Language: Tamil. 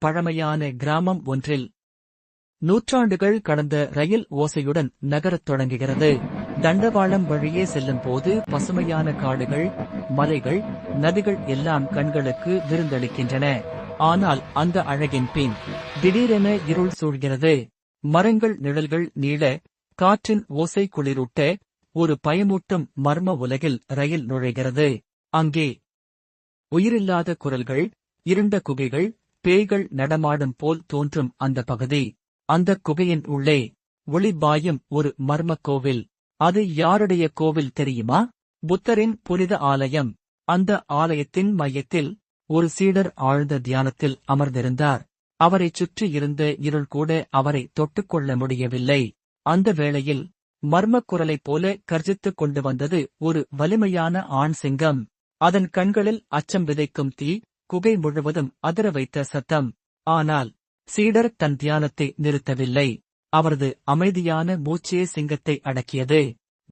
பழமையான கிராமம் ஒன்றில் நூற்றாண்டுகள் கடந்த ரயில் ஓசையுடன் நகரத் தொடங்குகிறது. தண்டவாளம் வழியே செல்லும் போது பசுமையான காடுகள் மலைகள் நதிகள் எல்லாம் கண்களுக்கு விருந்தளிக்கின்றன. ஆனால் அந்த அழகின் பின் திடீரென இருள் சூழ்கிறது. மரங்கள் நிழல்கள் நீள காற்றின் ஓசை குளிரூட்ட ஒரு பயமூட்டும் மர்ம உலகில் ரயில் நுழைகிறது. அங்கே உயிரில்லாத குரல்கள் இருண்ட குகைகள் பேய்கள் நடமாடும் போல் தோன்றும் அந்த பகுதி. அந்த குகையின் உள்ளே ஒளிபாயும் ஒரு மர்மக் கோவில். அது யாருடைய கோவில் தெரியுமா? புத்தரின் புனித ஆலயம். அந்த ஆலயத்தின் மையத்தில் ஒரு சீடர் ஆழ்ந்த தியானத்தில் அமர்ந்திருந்தார். அவரைச் சுற்றி இருந்த இருள் கூட அவரை தொட்டுக்கொள்ள முடியவில்லை. அந்த வேளையில் மர்மக் குரலைப் போல கர்ஜித்துக் கொண்டு வந்தது ஒரு வலிமையான ஆண் சிங்கம். அதன் கண்களில் அச்சம் விதைக்கும் தீ குகை முழுவதும் அதிர வைத்த சத்தம். ஆனால் சீடர் தன் தியானத்தை நிறுத்தவில்லை. அவரது அமைதியான மூச்சே சிங்கத்தை அடக்கியது.